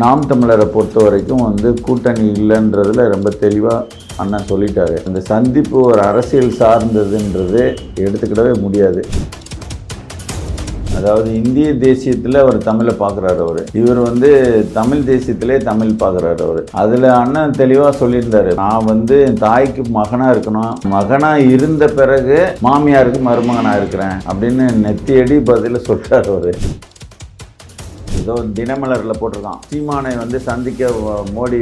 நாம் தமிழரை பொறுத்த வரைக்கும் வந்து கூட்டணி இல்லைன்றதில் ரொம்ப தெளிவாக அண்ணன் சொல்லிட்டாரு. அந்த சந்திப்பு ஒரு அரசியல் சார்ந்ததுன்றது எடுத்துக்கிடவே முடியாது. அதாவது இந்திய தேசியத்தில் அவர் தமிழை பார்க்குறாரு அவர். இவர் வந்து தமிழ் தேசியத்திலே தமிழ் பார்க்குறாரு அவர். அதில் அண்ணன் தெளிவாக சொல்லியிருந்தாரு. நான் வந்து என் தாய்க்கு மகனாக இருக்கணும். மகனாக இருந்த பிறகு மாமியாருக்கு மருமகனாக இருக்கிறேன் அப்படின்னு நெத்தியடி பதில் சொல்கிறார் அவர். ஏதோ தினமலரில் போட்டிருக்கான். சீமானை வந்து சந்திக்க மோடி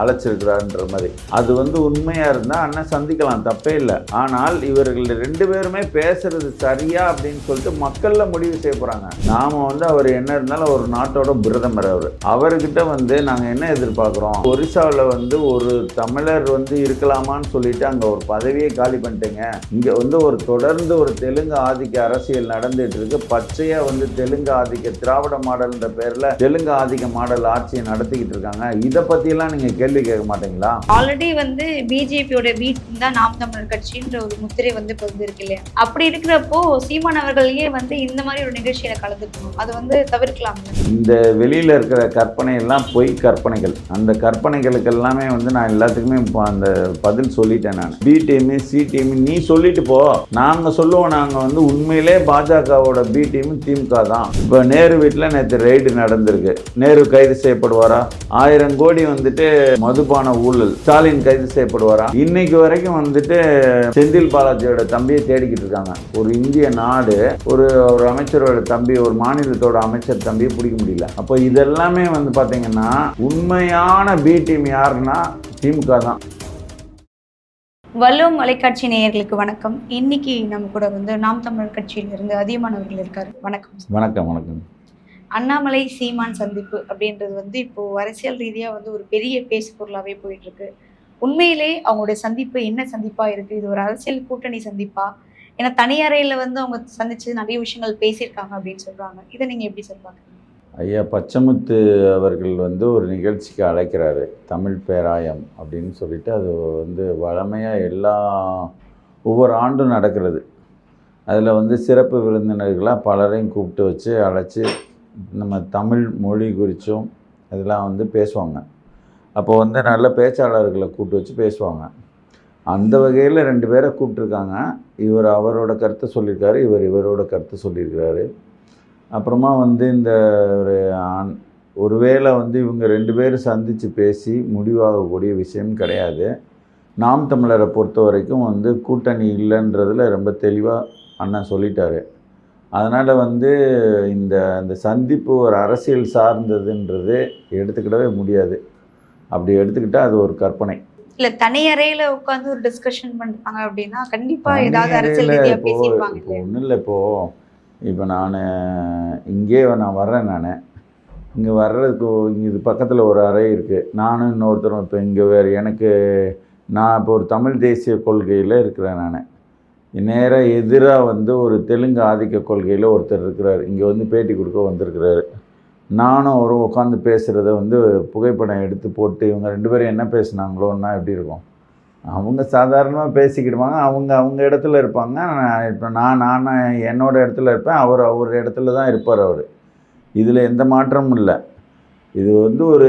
அழைச்சிருக்கிறாருன்ற மாதிரி. அது வந்து உண்மையாக இருந்தால் அண்ணன் சந்திக்கலாம் தப்பே இல்லை. ஆனால் இவர்கள் ரெண்டு பேருமே பேசுறது சரியா அப்படின்னு சொல்லிட்டு மக்களில் முடிவு செய்ய போகிறாங்க நாம் வந்து அவர் என்ன இருந்தாலும் ஒரு நாட்டோட பிரதமர் அவர். அவர்கிட்ட வந்து நாங்கள் என்ன எதிர்பார்க்குறோம்? ஒரிசாவில் வந்து ஒரு தமிழர் வந்து இருக்கலாமான்னு சொல்லிட்டு அங்கே ஒரு பதவியை காலி பண்ணிட்டேங்க. இங்கே வந்து ஒரு தொடர்ந்து ஒரு தெலுங்கு ஆதிக்க அரசியல் நடந்துட்டு இருக்கு. பச்சையாக வந்து தெலுங்கு ஆதிக்க திராவிட மாடல்ன்ற பேரில் தெலுங்கு ஆதிக்க மாடல் ஆட்சியை நடத்திக்கிட்டு இருக்காங்க. இதை பற்றியெல்லாம் நீங்கள் கேள்வி கேட்க மாட்டீங்களா? ஆல்ரெடி வந்து பிஜேபியோட வீட் தான் நாம் தமிழர் கட்சின்ற ஒரு முத்திரை வந்து இருக்கு இல்லையா? அப்படி இருக்கிறப்போ சீமான் அவர்களையே வந்து இந்த மாதிரி ஒரு நிகழ்ச்சியில கலந்துக்கணும். அது வந்து தவிர்க்கலாம்ல? இந்த வெளியில் இருக்கிற கற்பனை எல்லாம் பொய் கற்பனைகள். அந்த கற்பனைகளுக்கு எல்லாமே வந்து நான் எல்லாத்துக்குமே அந்த பதில் சொல்லிட்டேன் நான். பி டீமு சி டீமு நீ சொல்லிட்டு போ. நாங்கள் சொல்லுவோம் நாங்கள் வந்து உண்மையிலே பாஜகவோட பி டீமு திமுக தான். இப்போ நேரு வீட்டில் நேற்று ரெய்டு நடந்திருக்கு. நேரு கைது செய்யப்படுவாரா? ஆயிரம் கோடி வந்துட்டு மதுபான ஊழல். ஸ்டாலின் கைது செய்யப்படுவாரா? இன்னைக்கு வரைக்கும் வந்துட்டு செந்தில் பாலாஜியோட தம்பியை தேடிக்கிட்டு இருக்காங்க. ஒரு இந்திய நாடு ஒரு ஒரு அமைச்சரோட தம்பி ஒரு மாநிலத்தோட அமைச்சர் தம்பியை பிடிக்க முடியல. அப்போ இதெல்லாமே வந்து பார்த்தீங்கன்னா உண்மையான பி டீம் யாருன்னா திமுக தான். வல்லுவம் தொலைக்காட்சி நேயர்களுக்கு வணக்கம். இன்னைக்கு நம்ம கூட வந்து நாம் தமிழர் கட்சியில இருந்து அதிகமானவர்கள் இருக்காரு. வணக்கம். வணக்கம் வணக்கம். அண்ணாமலை சீமான் சந்திப்பு அப்படின்றது வந்து இப்போ அரசியல் ரீதியாக வந்து ஒரு பெரிய பேசு பொருளாகவே போயிட்டு இருக்கு உண்மையிலே அவங்களுடைய சந்திப்பு என்ன சந்திப்பா இருக்கு? இது ஒரு அரசியல் கூட்டணி சந்திப்பா? ஏன்னா தனி வந்து அவங்க சந்திச்சு நிறைய விஷயங்கள் பேசியிருக்காங்க அப்படின்னு சொல்றாங்க. இதை நீங்க எப்படி சொல்லுவாங்க ஐயா பச்சமுத்து அவர்கள் வந்து ஒரு நிகழ்ச்சிக்கு அழைக்கிறாரு. தமிழ் பேராயம் அப்படின்னு சொல்லிட்டு அது வந்து வழமையாக எல்லா ஒவ்வொரு ஆண்டும் நடக்கிறது. அதில் வந்து சிறப்பு விருந்தினர்களாக பலரையும் கூப்பிட்டு வச்சு அழைச்சி நம்ம தமிழ் மொழி குறித்தும் இதெல்லாம் வந்து பேசுவாங்க. அப்போ வந்து நல்ல பேச்சாளர்களை கூப்பிட்டு வச்சு பேசுவாங்க. அந்த வகையில் ரெண்டு பேரை கூப்பிட்ருக்காங்க இவர் அவரோட கருத்தை சொல்லியிருக்காரு இவர் இவரோட கருத்தை சொல்லியிருக்கிறாரு. அப்புறமா வந்து இந்த ஒரு ஆண் ஒருவேளை வந்து இவங்க ரெண்டு பேரும் சந்தித்து பேசி முடிவாகக்கூடிய விஷயம் கிடையாது. நாம் தமிழரை பொறுத்த வரைக்கும் வந்து கூட்டணி இல்லைன்றதில் ரொம்ப தெளிவாக அண்ணன் சொல்லிட்டாரு. அதனால் வந்து இந்த இந்த சந்திப்பு ஒரு அரசியல் சார்ந்ததுன்றது எடுத்துக்கிடவே முடியாது. அப்படி எடுத்துக்கிட்டால் அது ஒரு கற்பனை. இல்ல தனி அறையில உட்கார்ந்து ஒரு டிஸ்கஷன் பண்றாங்க அப்படின்னா கண்டிப்பா தனி ஏதாவது அரசியல் ரீதியா இப்போ பேசியிருப்பாங்க இப்போ? ஒன்றும் இல்லை இப்போது இப்போ நான் இங்கே நான் வர்றேன் நான். இங்கே வர்றதுக்கு இங்கே இது பக்கத்தில் ஒரு அறை இருக்குது நானும் இன்னொருத்தரும் இப்போ இங்கே வேறு எனக்கு நான் இப்போ ஒரு தமிழ் தேசிய கொள்கையில் இருக்கிறேன் நான். நேராக எதிராக வந்து ஒரு தெலுங்கு ஆதிக்க கொள்கையில் ஒருத்தர் இருக்கிறார். இங்கே வந்து பேட்டி கொடுக்க வந்திருக்கிறாரு. நானும் அவரும் உட்காந்து பேசுகிறத வந்து புகைப்படம் எடுத்து போட்டு இவங்க ரெண்டு பேரும் என்ன பேசுனாங்களோன்னா எப்படி இருக்கும்? அவங்க சாதாரணமாக பேசிக்கிடுவாங்க. அவங்க அவங்க இடத்துல இருப்பாங்க. நான் இப்போ நான் நான் என்னோட இடத்துல இருப்பேன். அவர் அவர் இடத்துல தான் இருப்பார் அவர். இதில் எந்த மாற்றமும் இல்லை. இது வந்து ஒரு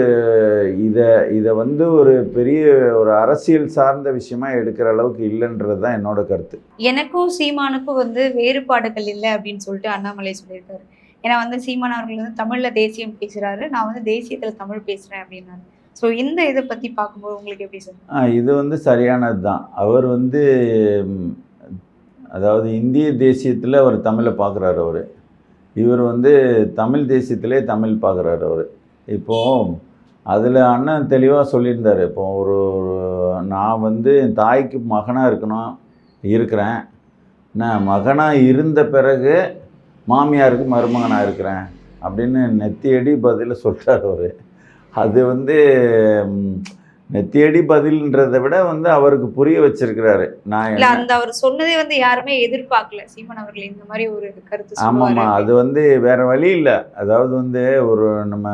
இதை இதை வந்து ஒரு பெரிய ஒரு அரசியல் சார்ந்த விஷயமா எடுக்கிற அளவுக்கு இல்லைன்றது தான் என்னோட கருத்து. எனக்கும் சீமானுக்கும் வந்து வேறுபாடுகள் இல்லை அப்படின்னு சொல்லிட்டு அண்ணாமலை சொல்லியிருக்காரு. ஏன்னா வந்து சீமான் அவர்கள் வந்து தமிழ்ல தேசியம் பேசுறாரு நான் வந்து தேசியத்துல தமிழ் பேசுறேன் அப்படின்னாரு. ஸோ இந்த இதை பத்தி பார்க்கும்போது உங்களுக்கு எப்படி சார்? ஆ, இது வந்து சரியானது தான். அவர் வந்து அதாவது இந்திய தேசியத்தில் அவர் தமிழை பார்க்குறாரு அவர். இவர் வந்து தமிழ் தேசியத்திலே தமிழ் பார்க்குறாரு அவர். இப்போது அதில் அண்ணன் தெளிவாக சொல்லியிருந்தார். இப்போ ஒரு நான் வந்து என் தாய்க்கு மகனாக இருக்கணும் இருக்கிறேன். நான் மகனாக இருந்த பிறகு மாமியாருக்கு மருமகனாக இருக்கிறேன் அப்படின்னு நெத்தியடி பதில் சொல்கிறார் அவர். அது வந்து நெத்தியடி பதில்ன்றதை விட வந்து அவருக்கு புரிய வச்சிருக்கிறாரு. நான் இல்ல அந்த அவர் சொன்னதே வந்து யாருமே எதிர்பார்க்கல. சீமான் அவர்கள் இந்த மாதிரி ஒரு கருத்து ஆமாம்மா அது வந்து வேற வழி இல்லை. அதாவது வந்து ஒரு நம்ம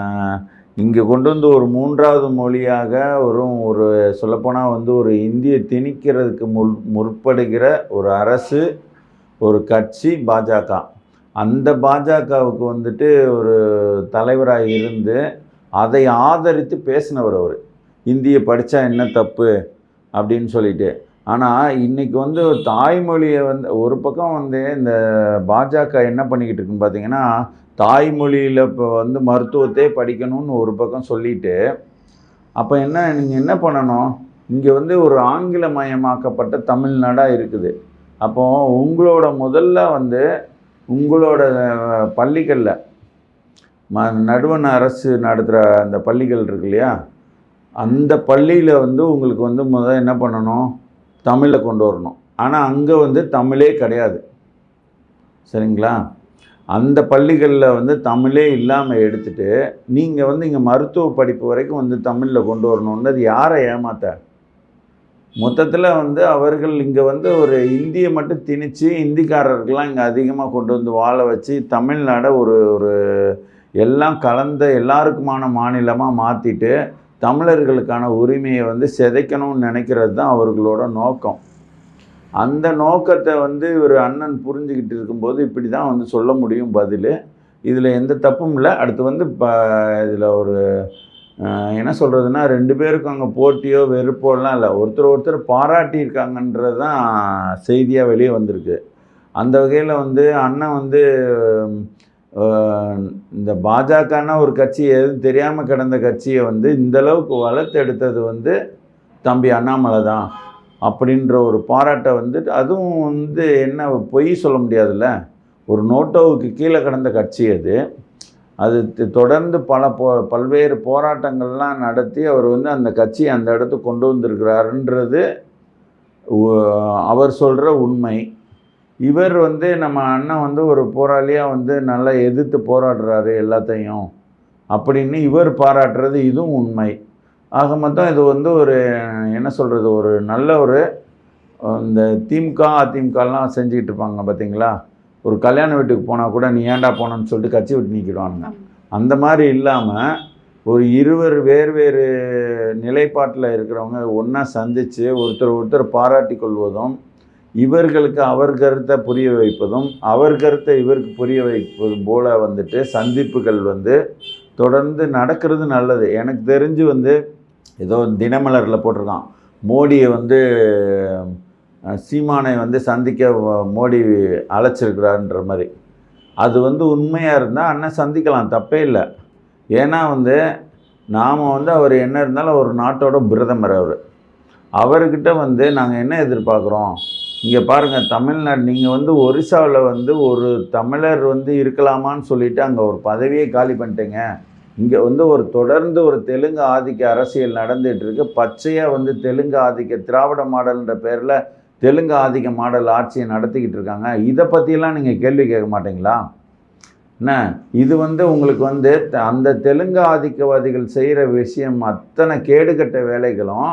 இங்கே கொண்டு வந்து ஒரு மூன்றாவது மொழியாக ஒரு ஒரு சொல்லப்போனால் வந்து ஒரு இந்திய திணிக்கிறதுக்கு முல் முற்படுகிற ஒரு அரசு ஒரு கட்சி பாஜக. அந்த பாஜகவுக்கு வந்துட்டு ஒரு தலைவராக இருந்து அதை ஆதரித்து பேசினவர் அவர். ஹிந்தியை படித்தா என்ன தப்பு அப்படின்னு சொல்லிட்டு. ஆனால் இன்றைக்கி வந்து தாய்மொழியை வந்து ஒரு பக்கம் வந்து இந்த பாஜக என்ன பண்ணிக்கிட்டு இருக்குன்னு பார்த்தீங்கன்னா தாய்மொழியில் இப்போ வந்து மருத்துவத்தை படிக்கணும்னு ஒரு பக்கம் சொல்லிட்டு அப்போ என்ன நீங்கள் என்ன பண்ணணும்? இங்கே வந்து ஒரு ஆங்கிலமயமாக்கப்பட்ட தமிழ்நாடாக இருக்குது. அப்போ உங்களோட முதல்ல வந்து உங்களோட பள்ளிகளில் ம நடுவண் அரசு நடத்துகிற அந்த பள்ளிகள் இருக்கு இல்லையா? அந்த பள்ளியில் வந்து உங்களுக்கு வந்து முதல் என்ன பண்ணணும்? தமிழை கொண்டு வரணும். ஆனால் அங்கே வந்து தமிழே கிடையாது. சரிங்களா? அந்த பள்ளிகளில் வந்து தமிழே இல்லாமல் எடுத்துட்டு நீங்கள் வந்து இங்கே மருத்துவ படிப்பு வரைக்கும் வந்து தமிழில் கொண்டு வரணுன்றது யாரை ஏமாத்த? மொத்தத்தில் வந்து அவர்கள் இங்கே வந்து ஒரு இந்தியை மட்டும் திணித்து இந்திக்காரர்கள்லாம் இங்கே அதிகமாக கொண்டு வந்து வாழ வச்சு தமிழ்நாடை ஒரு ஒரு எல்லாம் கலந்த எல்லாருக்குமான மாநிலமாக மாற்றிட்டு தமிழர்களுக்கான உரிமையை வந்து சிதைக்கணும்னு நினைக்கிறது தான் அவர்களோட நோக்கம். அந்த நோக்கத்தை வந்து ஒரு அண்ணன் புரிஞ்சுக்கிட்டு இருக்கும்போது இப்படி தான் வந்து சொல்ல முடியும் பதில். இதில் எந்த தப்பும் இல்லை. அடுத்து வந்து இப்போ இதில் ஒரு என்ன சொல்கிறதுனா ரெண்டு பேருக்கும் அங்கே போட்டியோ வெறுப்போலாம் இல்லை. ஒருத்தர் ஒருத்தர் பாராட்டியிருக்காங்கன்றது தான் செய்தியாக வெளியே வந்திருக்கு. அந்த வகையில் வந்து அண்ணன் வந்து இந்த பாஜகன்னா ஒரு கட்சி எதுவும் தெரியாமல் கிடந்த கட்சியை வந்து இந்த அளவுக்கு வளர்த்து எடுத்தது வந்து தம்பி அண்ணாமலை தான் அப்படின்ற ஒரு பாராட்டை வந்துட்டு அதுவும் வந்து என்ன பொய் சொல்ல முடியாதுல்ல. ஒரு நோட்டோவுக்கு கீழே கிடந்த கட்சி அது. அது தொடர்ந்து பல போ பல்வேறு போராட்டங்கள்லாம் நடத்தி அவர் வந்து அந்த கட்சியை அந்த இடத்துக்கு கொண்டு வந்திருக்கிறாருன்றது அவர் சொல்கிற உண்மை. இவர் வந்து நம்ம அண்ணன் வந்து ஒரு போராளியாக வந்து நல்லா எதிர்த்து போராடுறாரு எல்லாத்தையும் அப்படின்னு இவர் பாராட்டுறது இதுவும் உண்மை. ஆக மொத்தம் இது வந்து ஒரு என்ன சொல்கிறது ஒரு நல்ல ஒரு இந்த திமுக அதிமுகலாம் செஞ்சுக்கிட்டு இருப்பாங்க பார்த்தீங்களா ஒரு கல்யாண வீட்டுக்கு போனால் கூட நீ ஏன்டா போனன்னு சொல்லிட்டு கட்சி விட்டு நீக்கிடுவானுங்க அந்த மாதிரி இல்லாமல் ஒரு இருவர் வேறு வேறு நிலைப்பாட்டில் இருக்கிறவங்க ஒன்றா சந்தித்து ஒருத்தர் ஒருத்தர் பாராட்டி கொள்வதும் இவர்களுக்கு அவர் கருத்தை புரிய வைப்பதும் அவர் கருத்தை இவருக்கு புரிய வைப்பதும் போல் வந்துட்டு சந்திப்புகள் வந்து தொடர்ந்து நடக்கிறது நல்லது. எனக்கு தெரிஞ்சு வந்து ஏதோ தினமலரில் போட்டிருக்கான். மோடியை வந்து சீமானை வந்து சந்திக்க மோடி அழைச்சிருக்கிறாருன்ற மாதிரி. அது வந்து உண்மையாக இருந்தால் அண்ணன் சந்திக்கலாம் தப்பே இல்லை. ஏன்னா வந்து நாம் வந்து அவர் என்ன இருந்தாலும் ஒரு நாட்டோட பிரதமர் அவர். அவர்கிட்ட வந்து நாங்கள் என்ன எதிர்பார்க்குறோம்? இங்கே பாருங்கள் தமிழ்நாடு நீங்கள் வந்து ஒரிசாவில் வந்து ஒரு தமிழர் வந்து இருக்கலாமான்னு சொல்லிட்டு அங்கே ஒரு பதவியே காலி பண்ணிட்டேங்க. இங்கே வந்து ஒரு தொடர்ந்து ஒரு தெலுங்கு ஆதிக்க அரசியல் நடந்துகிட்ருக்கு பச்சையாக வந்து தெலுங்கு ஆதிக்க திராவிட மாடல்ன்ற பேரில் தெலுங்கு ஆதிக்க மாடல் ஆட்சியை நடத்திக்கிட்டு இருக்காங்க. இதை பற்றியெல்லாம் நீங்கள் கேள்வி கேட்க மாட்டீங்களா? என்ன? இது வந்து உங்களுக்கு வந்து த- அந்த தெலுங்கு ஆதிக்கவாதிகள் செய்கிற விஷயம் அத்தனை கேடுகட்ட வேலைகளும்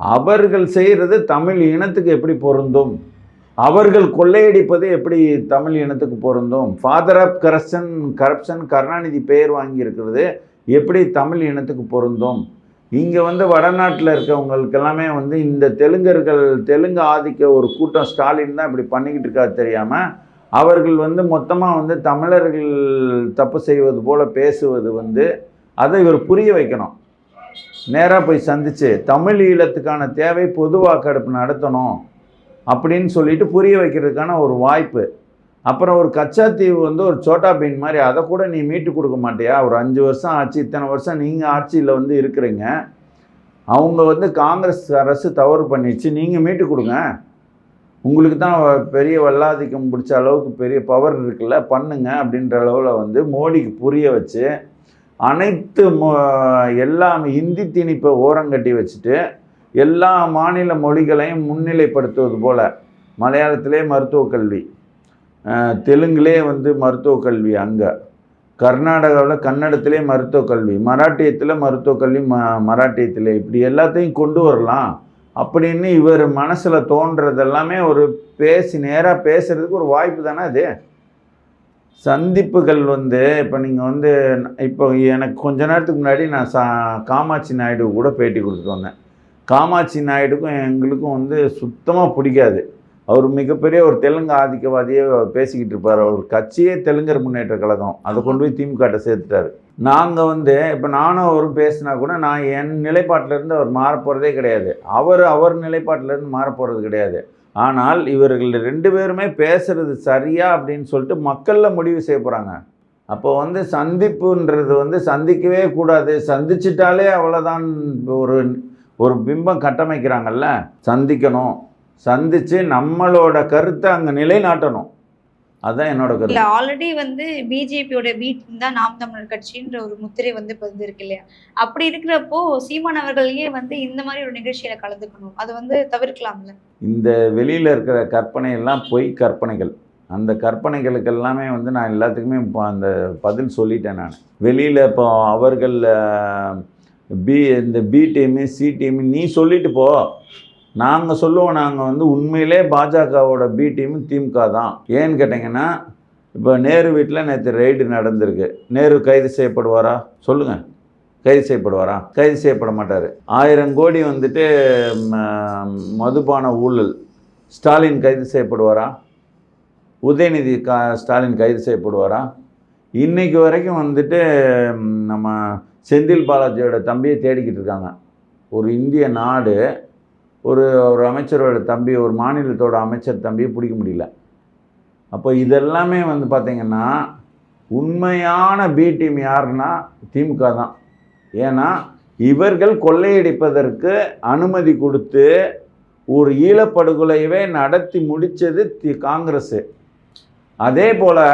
அவர்கள் செய்கிறது தமிழ் இனத்துக்கு எப்படி பொருந்தும்? அவர்கள் கொள்ளையடிப்பது எப்படி தமிழ் இனத்துக்கு பொருந்தும்? Father of corruption corruption Karunanidhi பெயர் வாங்கியிருக்கிறது எப்படி தமிழ் இனத்துக்கு பொருந்தும்? இங்கே வந்து வடநாட்டில் இருக்கவங்களுக்கு எல்லாமே வந்து இந்த தெலுங்கர்கள் தெலுங்கு ஆதிக்க ஒரு கூட்டம் ஸ்டாலின் தான் இப்படி பண்ணிக்கிட்டு இருக்கா தெரியாமல் அவர்கள் வந்து மொத்தமாக வந்து தமிழர்கள் தப்பு செய்வது போல் பேசுவது வந்து அதை இவர் புரிய வைக்கணும். நேராக போய் சந்திச்சு தமிழ் ஈழத்துக்கான தேவை பொது வாக்கெடுப்பு நடத்தணும் அப்படின்னு சொல்லிட்டு புரிய வைக்கிறதுக்கான ஒரு வாய்ப்பு. அப்புறம் ஒரு கச்சாத்தீவு வந்து ஒரு சோட்டா பீன் மாதிரி அதை கூட நீ மீட்டு கொடுக்க மாட்டியா? ஒரு அஞ்சு வருஷம் ஆச்சு இத்தனை வருஷம் நீங்கள் ஆட்சியில் வந்து இருக்கிறீங்க. அவங்க வந்து காங்கிரஸ் அரசு தவறு பண்ணிடுச்சு நீங்கள் மீட்டு கொடுங்க. உங்களுக்கு தான் பெரிய வல்லாதிக்கம் பிடிச்ச அளவுக்கு பெரிய பவர் இருக்குல்ல பண்ணுங்க அப்படின்ற அளவில் வந்து மோடிக்கு புரிய வச்சு அனைத்து எல்லாமே எல்லாம் இந்தி திணிப்பை ஓரங்கட்டி வச்சுட்டு எல்லா மாநில மொழிகளையும் முன்னிலைப்படுத்துவது போல் மலையாளத்திலே மருத்துவக் கல்வி தெலுங்குலே வந்து மருத்துவக் கல்வி அங்கே கர்நாடகாவில் கன்னடத்திலே மருத்துவக் கல்வி மராட்டியத்தில் மருத்துவக் கல்வி ம மராட்டியத்தில் இப்படி எல்லாத்தையும் கொண்டு வரலாம் அப்படின்னு இவர் மனசில் தோன்றது எல்லாமே ஒரு பேசி நேராக பேசுகிறதுக்கு ஒரு வாய்ப்பு தானே அது? சந்திப்புகள் வந்து இப்போ நீங்கள் வந்து இப்போ எனக்கு கொஞ்ச நேரத்துக்கு முன்னாடி நான் சா காமாட்சி நாயுடு கூட பேட்டி கொடுத்துட்டு வந்தேன். காமாட்சி நாயுடுக்கும் எங்களுக்கும் வந்து சுத்தமாக பிடிக்காது. அவர் மிகப்பெரிய ஒரு தெலுங்கு ஆதிக்கவாதியே பேசிக்கிட்டு இருப்பார். அவர் கட்சியே தெலுங்கர் முன்னேற்ற கழகம். அதை கொண்டு போய் திமுகட்ட சேர்த்துட்டாரு. நாங்கள் வந்து இப்போ நானும் அவரும் பேசினா கூட நான் என் நிலைப்பாட்டிலேருந்து அவர் மாறப் போகிறதே கிடையாது. அவர் அவர் நிலைப்பாட்டிலேருந்து மாறப் போகிறது கிடையாது. ஆனால் இவர்கள் ரெண்டு பேருமே பேசுறது சரியா அப்படின்னு சொல்லிட்டு மக்களில் முடிவு செய்ய போகிறாங்க அப்போ வந்து சந்திப்புன்றது வந்து சந்திக்கவே கூடாது. சந்திச்சிட்டாலே அவ்வளோதான் ஒரு ஒரு பிம்பம் கட்டமைக்கிறாங்கல்ல? சந்திக்கணும். சந்தித்து நம்மளோட கருத்தை அங்கே நிலைநாட்டணும். அதுதான் என்னோட கருத்து. ஆல்ரெடி வந்து பிஜேபியோட வீட் தான் நாம் தமிழர் கட்சின்ற ஒரு முத்திரை வந்து பதிந்திருக்கு இல்லையா? அப்படி இருக்கிறப்போ சீமான் அவர்களையே வந்து இந்த மாதிரி ஒரு நிகழ்ச்சியில கலந்துக்கணும். அது வந்து தவிர்க்கலாம்ல? இந்த வெளியில் இருக்கிற கற்பனை எல்லாம் பொய் கற்பனைகள். அந்த கற்பனைகளுக்கு எல்லாமே வந்து நான் எல்லாத்துக்குமே இப்போ அந்த பதில் சொல்லிட்டேன் நான். வெளியில் இப்போ அவர்கள் பி இந்த பி டீமு சி டீமு நீ சொல்லிட்டு போ. நாங்கள் சொல்லுவோம் நாங்கள் வந்து உண்மையிலே பாஜகவோட பி டீம் திமுக தான். ஏன்னு கேட்டிங்கன்னா இப்போ நேரு வீட்டில் நேற்று ரெய்டு நடந்திருக்கு. நேரு கைது செய்யப்படுவாரா? சொல்லுங்கள் கைது செய்யப்படுவாரா? கைது செய்யப்பட மாட்டார். ஆயிரம் கோடி வந்துட்டு ம, மதுபான ஊழல். ஸ்டாலின் கைது செய்யப்படுவாரா? உதயநிதி கா ஸ்டாலின் கைது செய்யப்படுவாரா? இன்றைக்கு வரைக்கும் வந்துட்டு நம்ம செந்தில் பாலாஜியோட தம்பியை தேடிக்கிட்டு இருக்காங்க. ஒரு இந்திய நாடு ஒரு ஒரு அமைச்சரோட தம்பி ஒரு மாநிலத்தோட அமைச்சர் தம்பியை பிடிக்க முடியல. அப்போ இதெல்லாமே வந்து பார்த்திங்கன்னா உண்மையான பி டீம் யாருன்னா திமுக தான். ஏன்னா இவர்கள் கொள்ளையடிப்பதற்கு அனுமதி கொடுத்து ஒரு ஈழப்படுகொலையவே நடத்தி முடித்தது தி காங்கிரஸு. அதே போல்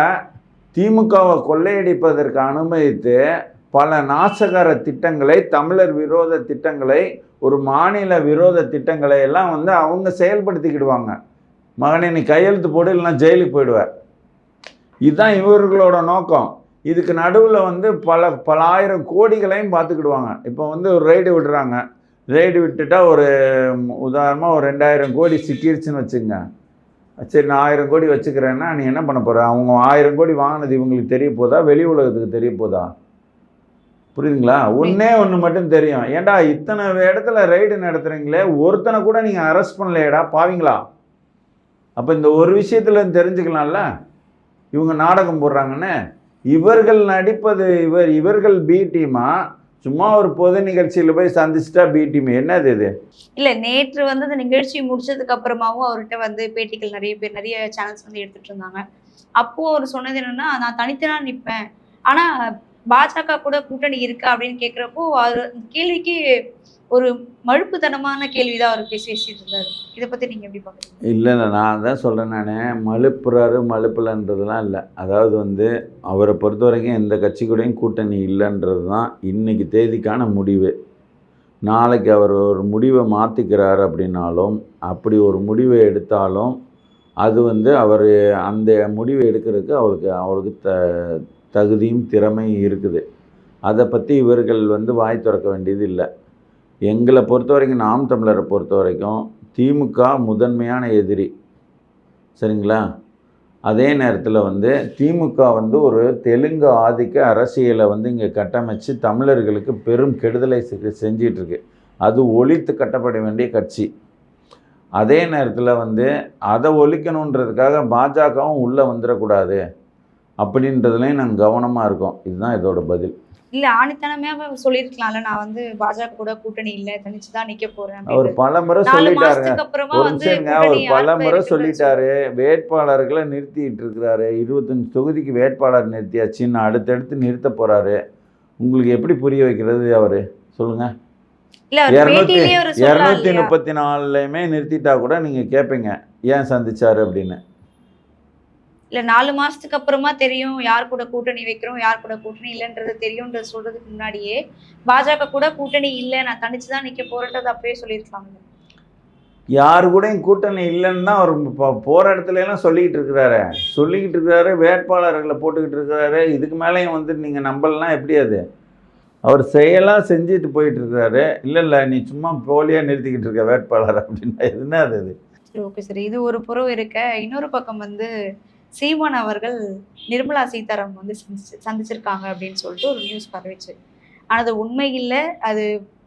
திமுகவை கொள்ளையடிப்பதற்கு அனுமதித்து பல நாசகர திட்டங்களை தமிழர் விரோத திட்டங்களை ஒரு மாநில விரோத திட்டங்களை எல்லாம் வந்து அவங்க செயல்படுத்திக்கிடுவாங்க. மகனே நீ கையெழுத்து போடு இல்லைன்னா ஜெயிலுக்கு போயிடுவார். இதுதான் இவர்களோட நோக்கம். இதுக்கு நடுவில் வந்து பல பல ஆயிரம் கோடிகளையும் பார்த்துக்கிடுவாங்க. இப்போ வந்து ஒரு ரைடு விடுறாங்க. ரைடு விட்டுட்டா ஒரு உதாரணமாக ஒரு ரெண்டாயிரம் கோடி சிக்கிருச்சுன்னு வச்சுங்க சரி நான் ஆயிரம் கோடி வச்சுக்கிறேன்னா நீ என்ன பண்ண போகிற அவங்க ஆயிரம் கோடி வாங்கினது இவங்களுக்கு தெரிய போதா? வெளி உலகத்துக்கு தெரிய போதா? புரியுதுங்களா? ஒன்றே ஒன்று மட்டும் தெரியும். ஏன்டா இத்தனை இடத்துல ரைடு நடத்துகிறீங்களே ஒருத்தனை கூட நீங்கள் அரெஸ்ட் பண்ணலையேடா பாவீங்களா? அப்போ இந்த ஒரு விஷயத்துல தெரிஞ்சுக்கலாம்ல? இவங்க நாடகம் போடுறாங்கன்னு. இவர்கள் நடிப்பது இவர் இவர்கள் பி டீமா சும்மா ஒரு பொது நிகழ்ச்சியில் போய் சந்திச்சிட்டா பி டீம் என்னது இது? இல்ல நேற்று வந்து அந்த நிகழ்ச்சி முடிச்சதுக்கு அப்புறமாவும் அவர்கிட்ட வந்து பேட்டிகள் நிறைய பேர் நிறைய சேனல்ஸ் வந்து எடுத்துட்டு இருந்தாங்க. அப்போ அவர் சொன்னது என்னன்னா நான் தனித்தனா நிப்பேன். ஆனா பாஜக கூட கூட்டணி இருக்கா அப்படின்னு கேட்குறப்போ அது அந்த கேள்விக்கு ஒரு மழுப்புத்தனமான கேள்விதான் அவர் பேசி பேசிட்டு இருந்தார். இதை பற்றி நீங்கள் எப்படி பார்க்குறீங்க இல்லை இல்லை நான் தான் சொல்கிறேன் நான். மழுப்புறாரு மலுப்பலன்றதுலாம் இல்லை. அதாவது வந்து அவரை பொறுத்த வரைக்கும் எந்த கட்சி கூடயும் கூட்டணி இல்லைன்றது தான் இன்னைக்கு தேதிக்கான முடிவு. நாளைக்கு அவர் ஒரு முடிவை மாற்றிக்கிறார் அப்படின்னாலும் அப்படி ஒரு முடிவை எடுத்தாலும் அது வந்து அவர் அந்த முடிவை எடுக்கிறதுக்கு அவருக்கு அவருக்கு த தகுதியும் திறமையும் இருக்குது. அதை பற்றி இவர்கள் வந்து வாய் திறக்க வேண்டியது இல்லை. எங்களை பொறுத்த வரைக்கும் நாம் தமிழரை பொறுத்த வரைக்கும் திமுக முதன்மையான எதிரி. சரிங்களா? அதே நேரத்தில் வந்து திமுக வந்து ஒரு தெலுங்கு ஆதிக்க அரசியலை வந்து இங்கே கட்டமைச்சு தமிழர்களுக்கு பெரும் கெடுதலை செஞ்சிகிட்ருக்கு அது ஒழித்து கட்டப்பட வேண்டிய கட்சி. அதே நேரத்தில் வந்து அதை ஒழிக்கணுன்றதுக்காக பாஜகவும் உள்ளே வந்துடக்கூடாது. அப்படின்றதுலையும் நாங்கள் கவனமாக இருக்கோம். இதுதான் இதோட பதில். இல்ல ஆணித்தனமே சொல்லியிருக்கலாம்ல. நான் வந்து பாஜக கூட கூட்டணி இல்ல தனிச்சுதான் நிக்க போறேன் அவர் அப்படின்னு. பல முறை சொல்லிட்டாருங்க ஒரு நிமிஷம்ங்க அவர் பல முறை சொல்லிட்டாரு. வேட்பாளர்களை நிறுத்திட்டு இருக்கிறாரு. இருபத்தஞ்சு தொகுதிக்கு வேட்பாளர் நிறுத்தியாச்சுன்னு அடுத்தடுத்து நிறுத்த போறாரு. உங்களுக்கு எப்படி புரிய வைக்கிறது அவரு? சொல்லுங்க. இல்ல அவர் இரநூத்தி அவர்? முப்பத்தி நாலுலையுமே நிறுத்திட்டா கூட நீங்க கேட்பீங்க ஏன் சந்திச்சாரு அப்படின்னு. இல்ல நாலு மாசத்துக்கு அப்புறமா தெரியும் யார் கூட கூட்டணி வைக்கிறோம் யார் கூட கூட்டணி இல்லைன்றது தெரியும்ன்றது சொல்றதுக்கு முன்னாடியே பாஜக கூட கூட்டணி இல்ல நான் தனிச்சுதான் நிக்க போறேன்றது அப்பயே சொல்லியிருக்கலாம் யாரு கூடயும் கூட்டணி இல்லைன்னு தான் அவர் போ- போற இடத்துல எல்லாம் சொல்லிக்கிட்டு இருக்கிறாரு. சொல்லிக்கிட்டு இருக்கிறாரு வேட்பாளர்களை போட்டுக்கிட்டு இருக்கிறாரு. இதுக்கு மேலேயும் வந்து நீங்க நம்பலாம் எப்படி அது? அவர் செயலாக செஞ்சுட்டு போயிட்டு இருக்கிறாரு. இல்லை இல்லை நீ சும்மா போலியா நிறுத்திக்கிட்டு இருக்க வேட்பாளர் அப்படின்னா என்ன அது ஓகே சரி இது ஒரு புறம் இருக்க. இன்னொரு பக்கம் வந்து சீமான் அவர்கள் நிர்மலா சீதாராமன் வந்து சந்திச்சு சந்திச்சிருக்காங்க அப்படின்னு சொல்லிட்டு ஒரு நியூஸ் பரவிச்சு. ஆனா அது உண்மை இல்லை அது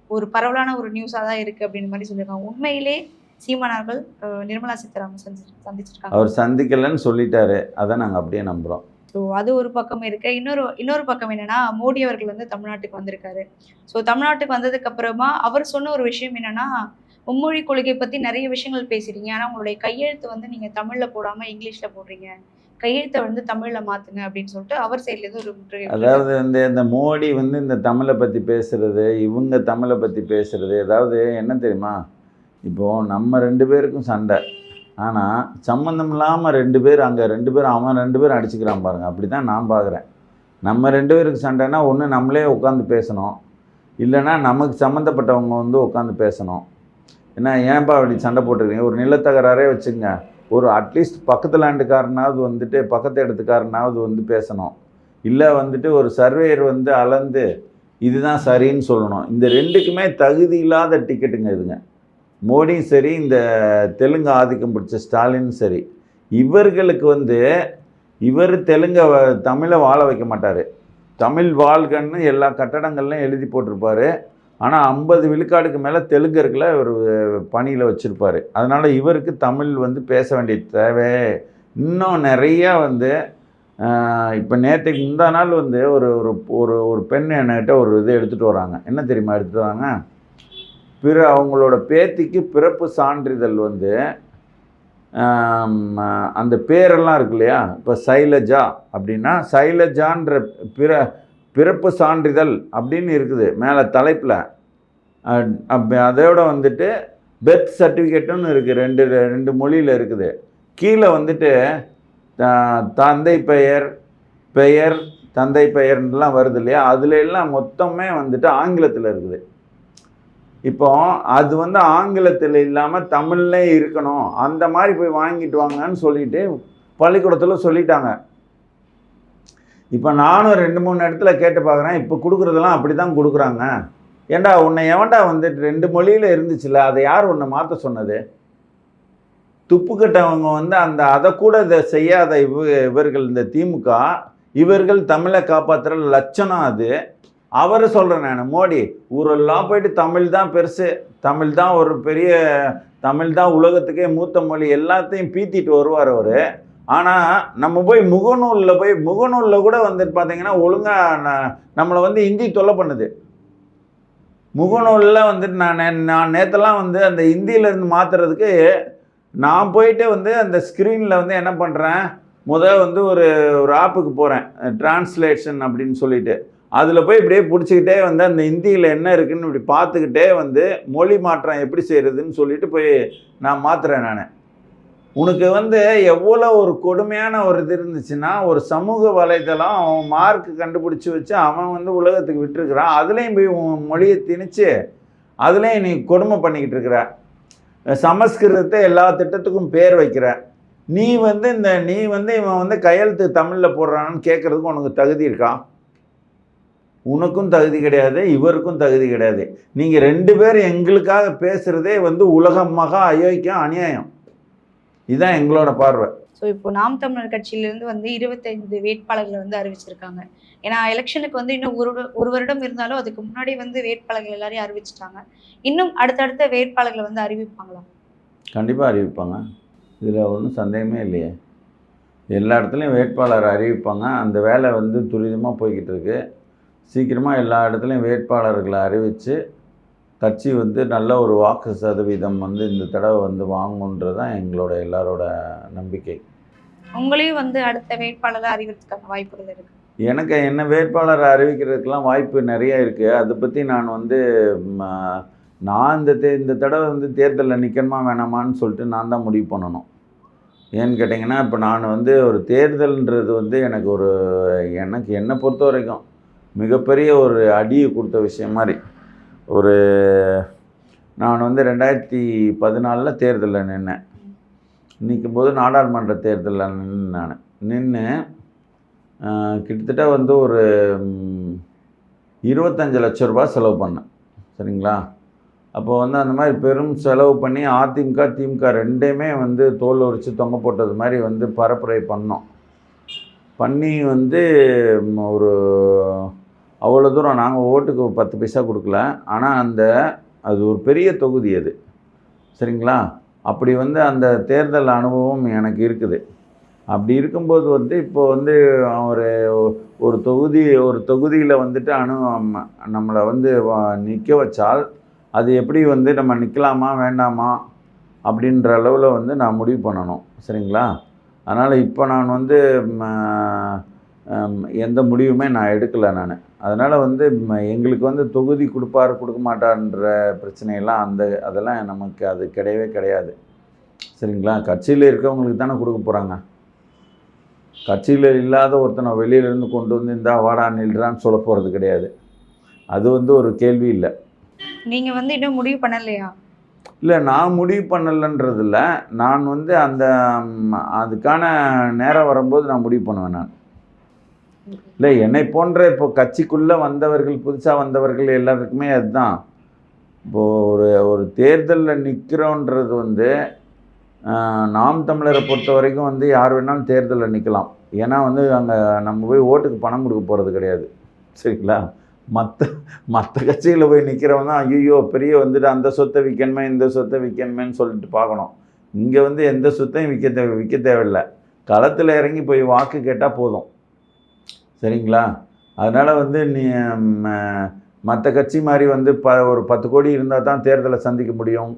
ஒரு பரவலான ஒரு நியூஸாக தான் இருக்கு அப்படின்னு மாதிரி சொல்லியிருக்காங்க. உண்மையிலே சீமானவர்கள் அஹ், நிர்மலா சீதாராமன் சந்தி சந்திச்சிருக்காங்க. அவர் சந்திக்கலைன்னு சொல்லிட்டாரு. அதை நாங்கள் அப்படியே நம்புகிறோம் ஸோ அது ஒரு பக்கம் இருக்கு. இன்னொரு இன்னொரு பக்கம் என்னன்னா மோடி அவர்கள் வந்து தமிழ்நாட்டுக்கு வந்திருக்காரு. ஸோ தமிழ்நாட்டுக்கு வந்ததுக்கு அப்புறமா அவர் சொன்ன ஒரு விஷயம் என்னன்னா மும்மொழி கொள்கை பத்தி நிறைய விஷயங்கள் பேசுறீங்க. ஆனா உங்களுடைய கையெழுத்து வந்து நீங்க தமிழ்ல போடாம இங்கிலீஷ்ல போடுறீங்க. கையெழுத்தை வந்து தமிழ்ல மாத்துங்க அப்படின்னு சொல்லிட்டு அவர் சைட்ல இருந்து ஒரு அதாவது வந்து இந்த மோடி வந்து இந்த தமிழை பற்றி பேசுறது இவங்க தமிழை பற்றி பேசுறது ஏதாவது என்ன தெரியுமா? இப்போது நம்ம ரெண்டு பேருக்கும் சண்டை. ஆனால் சம்மந்தம் இல்லாமல் ரெண்டு பேர் அங்கே ரெண்டு பேரும் அவன் ரெண்டு பேரும் அடிச்சுக்கிறான் பாருங்கள் அப்படி தான் நான் பார்க்குறேன் நம்ம ரெண்டு பேருக்கு சண்டைனா ஒன்று நம்மளே உட்காந்து பேசணும். இல்லைன்னா நமக்கு சம்மந்தப்பட்டவங்க வந்து உட்காந்து பேசணும். ஏன்னா ஏன்பா அப்படி சண்டை போட்டுருக்கீங்க ஒரு நிலத்தகராறே வச்சுங்க ஒரு அட்லீஸ்ட் பக்கத்து லேண்டுக்காரனாவது வந்துட்டு பக்கத்து இடத்துக்காரனாவது வந்து பேசணும். இல்லை வந்துட்டு ஒரு சர்வேயர் வந்து அளந்து இதுதான் சரின்னு சொல்லணும். இந்த ரெண்டுக்குமே தகுதி இல்லாத டிக்கெட்டுங்க இதுங்க. மோடியும் சரி இந்த தெலுங்கு ஆதிக்கம் பிடிச்ச ஸ்டாலினும் சரி இவர்களுக்கு வந்து இவர் தெலுங்கை தமிழை வாழ வைக்க மாட்டார். தமிழ் வாழ்கன்னு எல்லா கட்டடங்கள்லையும் எழுதி போட்டிருப்பார். ஆனால் ஐம்பது விழுக்காடுக்கு மேலே தெலுங்கர்களை இவர் பணியில் வச்சுருப்பார். அதனால் இவருக்கு தமிழ் வந்து பேச வேண்டிய தேவை இன்னும் நிறையா வந்து இப்போ நேற்றுக்கு முந்தா நாள் வந்து ஒரு ஒரு ஒரு ஒரு பெண் என்கிட்ட ஒரு இது எடுத்துகிட்டு வராங்க. என்ன தெரியுமா எடுத்துகிட்டு வராங்க? பிற அவங்களோட பேத்திக்கு பிறப்பு சான்றிதழ் வந்து அந்த பேரெல்லாம் இருக்கு இல்லையா? இப்போ சைலஜா அப்படின்னா சைலஜான்ற பிற பிறப்பு சான்றிதழ் அப்படின்னு இருக்குது மேலே தலைப்பில். அதோட வந்துட்டு பெர்த் சர்டிஃபிகேட்டுன்னு இருக்குது ரெண்டு ரெண்டு மொழியில் இருக்குது. கீழே வந்துட்டு தந்தை பெயர் பெயர் தந்தை பெயர்லாம் வருது இல்லையா? அதில் எல்லாம் மொத்தமே வந்துட்டு ஆங்கிலத்தில் இருக்குது. இப்போ அது வந்து ஆங்கிலத்தில் இல்லாமல் தமிழ்லே இருக்கணும். அந்த மாதிரி போய் வாங்கிட்டு வாங்கன்னு சொல்லிட்டு பள்ளிக்கூடத்தில் சொல்லிட்டாங்க. இப்போ நானும் ரெண்டு மூணு இடத்துல கேட்டு பார்க்குறேன். இப்போ கொடுக்குறதெல்லாம் அப்படி தான் கொடுக்குறாங்க. ஏன்டா உன்னை எவன்டா வந்துட்டு ரெண்டு மொழியில் இருந்துச்சுல அதை யார் உன்னை மாற்ற சொன்னது? துப்பு கட்டவங்க வந்து அந்த அதை கூட இதை செய்யாத இவ இவர்கள் இந்த திமுக இவர்கள் தமிழை காப்பாற்றுற லட்சணம் அது. அவரை சொல்கிறேன் நான் மோடி ஊரெல்லாம் போயிட்டு தமிழ் தான் பெருசு. தமிழ் தான் ஒரு பெரிய தமிழ் தான் உலகத்துக்கே மூத்த மொழி. எல்லாத்தையும் பீத்திட்டு வருவார் அவர். ஆனால் நம்ம போய் முகநூலில் போய் முகநூலில் கூட வந்துட்டு பார்த்தீங்கன்னா ஒழுங்காக நம்மளை வந்து ஹிந்தி தொல்லை பண்ணுது. முகநூலில் வந்துட்டு நான் நே- நான் நேற்றெல்லாம் வந்து அந்த இந்தியிலேருந்து மாற்றுறதுக்கு நான் போயிட்டு வந்து அந்த ஸ்க்ரீனில் வந்து என்ன பண்ணுறேன் முதல் வந்து ஒரு ஒரு ஆப்புக்கு போகிறேன் டிரான்ஸ்லேஷன் அப்படின்னு சொல்லிட்டு. அதில் போய் இப்படியே பிடிச்சிக்கிட்டே வந்து அந்த ஹிந்தியில் என்ன இருக்குதுன்னு இப்படி பார்த்துக்கிட்டே வந்து மொழி மாற்றம் எப்படி செய்கிறதுன்னு சொல்லிட்டு போய் நான் மாற்றுறேன் நான். உனக்கு வந்து எவ்வளோ ஒரு கொடுமையான ஒரு இது இருந்துச்சுன்னா ஒரு சமூக வலைதளம் அவன் மார்க் கண்டுபிடிச்சி வச்சு அவன் வந்து உலகத்துக்கு விட்டுருக்குறான். அதுலேயும் போய் உன் மொழியை திணிச்சு அதுலேயும் நீ கொடுமை பண்ணிக்கிட்டு இருக்கிற. சமஸ்கிருதத்தை எல்லா திட்டத்துக்கும் பேர் வைக்கிற. நீ வந்து இந்த நீ வந்து இவன் வந்து கையெழுத்து தமிழில் போடுறான்னு கேட்குறதுக்கு உனக்கு தகுதி இருக்கா? உனக்கும் தகுதி கிடையாது இவருக்கும் தகுதி கிடையாது. நீங்கள் ரெண்டு பேரும் எங்களுக்காக பேசுகிறதே வந்து உலகம் மகா அயோக்கியம் அநியாயம். இதுதான் எங்களோட பார்வை. ஸோ இப்போ நாம் தமிழர் கட்சியிலிருந்து வந்து இருபத்தைந்து வேட்பாளர்களை வந்து அறிவிச்சிருக்காங்க. ஏன்னா எலெக்ஷனுக்கு வந்து இன்னும் ஒரு ஒரு வருடம் இருந்தாலும் அதுக்கு முன்னாடி வந்து வேட்பாளர்கள் எல்லாரையும் அறிவிச்சிட்டாங்க. இன்னும் அடுத்தடுத்த வேட்பாளர்களை வந்து அறிவிப்பாங்களா? கண்டிப்பாக அறிவிப்பாங்க. இதில் ஒன்றும் சந்தேகமே இல்லையே. எல்லா இடத்துலையும் வேட்பாளர் அறிவிப்பாங்க. அந்த வேலை வந்து துரிதமாக போய்கிட்டு இருக்கு. சீக்கிரமாக எல்லா இடத்துலையும் வேட்பாளர்களை அறிவித்து கட்சி வந்து நல்ல ஒரு வாக்கு சதவீதம் வந்து இந்த தடவை வந்து வாங்குன்றது தான் எங்களோட எல்லாரோட நம்பிக்கை. உங்களையும் வந்து அடுத்த வேட்பாளரை அறிவிக்கிறதுக்கான வாய்ப்புகள் இருக்கு எனக்கு என்ன வேட்பாளர் அறிவிக்கிறதுக்கெலாம் வாய்ப்பு நிறைய இருக்குது அதை பற்றி நான் வந்து நான் இந்த தே இந்த தடவை வந்து தேர்தலில் நிற்கணுமா வேணாமான்னு சொல்லிட்டு நான் தான் முடிவு பண்ணணும். ஏன்னு கேட்டிங்கன்னா இப்போ நான் வந்து ஒரு தேர்தல்ன்றது வந்து எனக்கு ஒரு எனக்கு என்னை பொறுத்த வரைக்கும் மிகப்பெரிய ஒரு அடியை கொடுத்த விஷயம் மாதிரி. ஒரு நான் வந்து ரெண்டாயிரத்தி பதினாலில் தேர்தலில் நின்னேன். நிற்கும் போது நாடாளுமன்ற தேர்தலில் நின்று நான். நின்று கிட்டத்தட்ட வந்து ஒரு இருபத்தஞ்சி இருபத்தஞ்சு லட்ச ரூபாய் செலவு பண்ணேன். சரிங்களா? அப்போ வந்து அந்த மாதிரி பெரும் செலவு பண்ணி அதிமுக திமுக ரெண்டையுமே வந்து தோல் உரித்து தொங்க போட்டது மாதிரி வந்து பரப்புரை பண்ணோம். பண்ணி வந்து ஒரு அவ்வளோ தூரம் நாங்கள் ஓட்டுக்கு பத்து பைசா கொடுக்கல. ஆனால் அந்த அது ஒரு பெரிய தொகுதி அது. சரிங்களா? அப்படி வந்து அந்த தேர்தல் அனுபவம் எனக்கு இருக்குது. அப்படி இருக்கும்போது வந்து இப்போ வந்து ஒரு ஒரு தொகுதி ஒரு தொகுதியில் வந்துட்டு அணு நம்மளை வந்து நிற்க வச்சால் அது எப்படி வந்து நம்ம நிற்கலாமா வேண்டாமா அப்படின்ற அளவில் வந்து நான் முடிவு பண்ணணும். சரிங்களா? அதனால் இப்போ நான் வந்து எந்த முடிவுமே நான் எடுக்கலை நான். அதனால் வந்து எங்களுக்கு வந்து தொகுதி கொடுப்பாரு கொடுக்க மாட்டார்ன்ற பிரச்சனையெல்லாம் அந்த அதெல்லாம் நமக்கு அது கிடையவே கிடையாது. சரிங்களா? கட்சியில் இருக்கவங்களுக்கு தானே கொடுக்க போகிறாங்க கட்சியில் இல்லாத ஒருத்தனை வெளியிலேருந்து கொண்டு வந்து இந்தா வாடா நில்றான்னு சொல்ல போகிறது கிடையாது. அது வந்து ஒரு கேள்வி இல்லை. நீங்க வந்து இன்னும் முடிவு பண்ணலையா? இல்லை நான் முடிவு பண்ணலைன்றதில்ல. நான் வந்து அந்த அதுக்கான நேரம் வரும்போது நான் முடிவு பண்ணுவேன் நான். இல்லை என்னை போன்ற இப்போ கட்சிக்குள்ளே வந்தவர்கள் புதுசாக வந்தவர்கள் எல்லாருக்குமே அதுதான். இப்போது ஒரு ஒரு தேர்தலில் நிற்கிறோன்றது வந்து நாம் தமிழரை பொறுத்த வரைக்கும் வந்து யார் வேணாலும் தேர்தலில் நிற்கலாம் ஏன்னா வந்து அங்கே நம்ம போய் ஓட்டுக்கு பணம் கொடுக்க போகிறது கிடையாது. சரிங்களா? மற்ற மற்ற கட்சியில் போய் நிற்கிறவங்க தான் ஐயோ பெரிய வந்துட்டு அந்த சொத்தை விற்கணுமே இந்த சொத்தை விற்கணுமேன்னு சொல்லிட்டு பார்க்கணும். இங்கே வந்து எந்த சொத்தையும் விற்க தேவை விற்க தேவையில்லை. களத்தில் இறங்கி போய் வாக்கு கேட்டால் போதும். சரிங்களா? அதனால் வந்து நீ மற்ற கட்சி மாதிரி வந்து ப ஒரு பத்து கோடி இருந்தால் தான் தேர்தலை சந்திக்க முடியும்.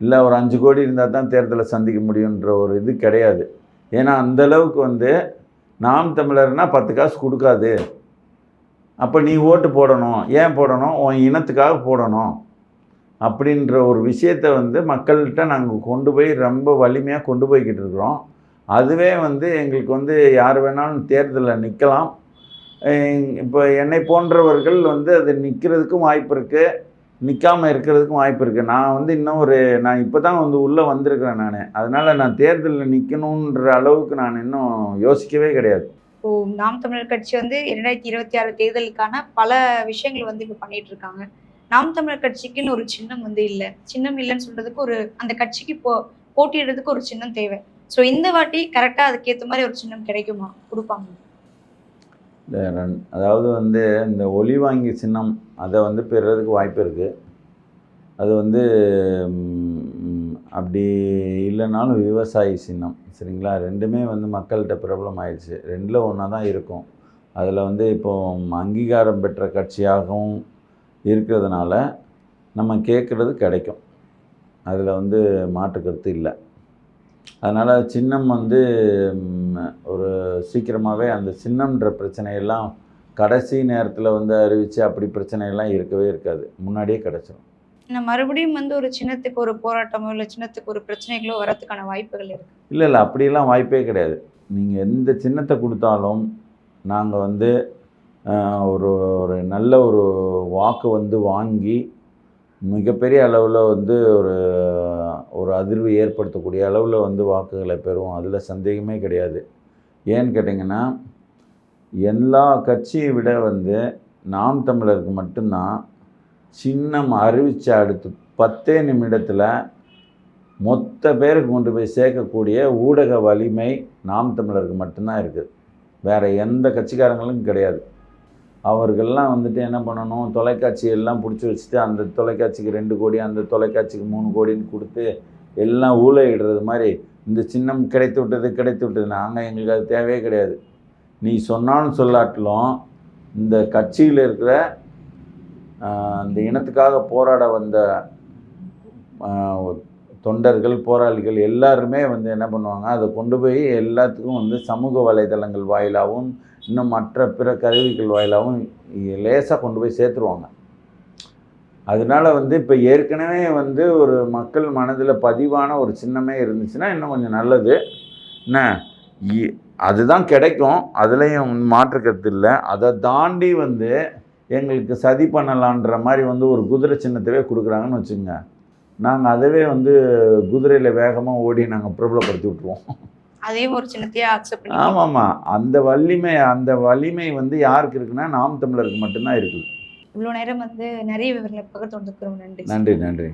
இல்லை ஒரு அஞ்சு கோடி இருந்தால் தான் தேர்தலை சந்திக்க முடியுன்ற ஒரு இது கிடையாது. ஏன்னா அந்த அளவுக்கு வந்து நாம் தமிழர்னால் பத்து காசு கொடுக்காது. அப்போ நீ ஓட்டு போடணும். ஏன் போடணும்? உன் இனத்துக்காக போடணும். அப்படின்ற ஒரு விஷயத்தை வந்து மக்கள்கிட்ட நாங்கள் கொண்டு போய் ரொம்ப வலிமையாக கொண்டு போய்கிட்டு இருக்கிறோம். அதுவே வந்து எங்களுக்கு வந்து யார் வேணாலும் தேர்தலில் நிற்கலாம். இப்போ என்னை போன்றவர்கள் வந்து அது நிற்கிறதுக்கும் வாய்ப்பு இருக்குது நிற்காமல் இருக்கிறதுக்கும் வாய்ப்பு இருக்குது நான் வந்து இன்னும் ஒரு நான் இப்போ தான் வந்து உள்ளே வந்திருக்கிறேன் நான். அதனால் நான் தேர்தலில் நிற்கணுன்ற அளவுக்கு நான் இன்னும் யோசிக்கவே கிடையாது. இப்போ நாம் தமிழர் கட்சி வந்து இரண்டாயிரத்தி இருபத்தி ஆறு தேர்தலுக்கான பல விஷயங்கள் வந்து இப்போ பண்ணிட்டு இருக்காங்க. நாம் தமிழர் கட்சிக்குன்னு ஒரு சின்னம் வந்து இல்லை. சின்னம் இல்லைன்னு சொல்றதுக்கு ஒரு அந்த கட்சிக்கு போ போட்டியிடுறதுக்கு ஒரு சின்னம் தேவை. ஸோ இந்த வாட்டி கரெக்டாக அதுக்கேற்ற மாதிரி ஒரு சின்னம் கிடைக்குமா? கொடுப்பாங்க. அதாவது வந்து இந்த ஒலி வாங்கி சின்னம் அதை வந்து பெறுறதுக்கு வாய்ப்பு இருக்குது அது வந்து அப்படி இல்லைனாலும் விவசாயி சின்னம் சரிங்களா? ரெண்டுமே வந்து மக்கள்கிட்ட பிரபலம் ஆயிடுச்சு. ரெண்டில் ஒன்றா தான் இருக்கும். அதில் வந்து இப்போது அங்கீகாரம் பெற்ற கட்சியாகவும் இருக்கிறதுனால நம்ம கேட்குறது கிடைக்கும். அதில் வந்து மாற்று கருத்து இல்லை. அதனால் சின்னம் வந்து ஒரு சீக்கிரமாகவே அந்த சின்னம்ன்ற பிரச்சனையெல்லாம் கடைசி நேரத்தில் வந்து அறிவித்து அப்படி பிரச்சனையெல்லாம் இருக்கவே இருக்காது. முன்னாடியே கிடச்சிரும். நான் மறுபடியும் வந்து ஒரு சின்னத்துக்கு ஒரு போராட்டமோ இல்லை சின்னத்துக்கு ஒரு பிரச்சனைகளோ வரதுக்கான வாய்ப்புகள் இருக்கு? இல்லை இல்லை அப்படியெல்லாம் வாய்ப்பே கிடையாது. நீங்கள் எந்த சின்னத்தை கொடுத்தாலும் நாங்கள் வந்து ஒரு ஒரு நல்ல ஒரு வாக்கு வந்து வாங்கி மிகப்பெரிய அளவில் வந்து ஒரு ஒரு அதிர்வு ஏற்படுத்தக்கூடிய அளவில் வந்து வாக்குகளை பெறுவோம். அதில் சந்தேகமே கிடையாது. ஏன்னு கேட்டிங்கன்னா எல்லா கட்சியை விட வந்து நாம் தமிழருக்கு மட்டும்தான் சின்னம் அறிவித்த அடுத்து பத்தே நிமிடத்தில் மொத்த பேருக்கு கொண்டு போய் சேர்க்கக்கூடிய ஊடக வலிமை நாம் தமிழருக்கு மட்டும்தான் இருக்குது வேறு எந்த கட்சிக்காரங்களும் கிடையாது. அவர்கள்லாம் வந்துட்டு என்ன பண்ணணும்? தொலைக்காட்சி எல்லாம் பிடிச்சி வச்சுட்டு அந்த தொலைக்காட்சிக்கு ரெண்டு கோடி அந்த தொலைக்காட்சிக்கு மூணு கோடின்னு கொடுத்து எல்லாம் ஊழையிடுறது மாதிரி இந்த சின்னம் கிடைத்து விட்டது கிடைத்து விட்டது. நாங்கள் எங்களுக்கு அது தேவையே கிடையாது. நீ சொன்னாலும் சொல்லாட்டிலும் இந்த கட்சியில் இருக்கிற இந்த அந்த இனத்துக்காக போராட வந்த தொண்டர்கள் போராளிகள் எல்லாருமே வந்து என்ன பண்ணுவாங்க அதை கொண்டு போய் எல்லாத்துக்கும் வந்து சமூக வலைதளங்கள் வாயிலாகவும் இன்னும் மற்ற பிற கருவிகள் வாயிலாகவும் லேசாக கொண்டு போய் சேர்த்துருவாங்க. அதனால வந்து இப்போ ஏற்கனவே வந்து ஒரு மக்கள் மனதில் பதிவான ஒரு சின்னமே இருந்துச்சுன்னா இன்னும் கொஞ்சம் நல்லது. என்ன? அதுதான் கிடைக்கும். அதுலேயும் மாற்று கருத்து இல்லை. அதை தாண்டி வந்து எங்களுக்கு சதி பண்ணலான்ற மாதிரி வந்து ஒரு குதிரை சின்னத்தவே கொடுக்குறாங்கன்னு வச்சுக்கோங்க. நாங்கள் அதவே வந்து குதிரையில் வேகமாக ஓடி நாங்கள் பிரபலப்படுத்தி விட்ருவோம் அதையும் ஒரு சின்னத்தையே அக்செப்ட் பண்ணி ஆமாம்மா அந்த வலிமை அந்த வலிமை வந்து யாருக்கு இருக்குன்னா நாம் தமிழருக்கு மட்டும்தான் இருக்குது. இவ்வளோ நேரம் வந்து நிறைய விவரங்களை பகிர்ந்து கொண்டிருக்கிறோம் நன்றி. நன்றி நன்றி.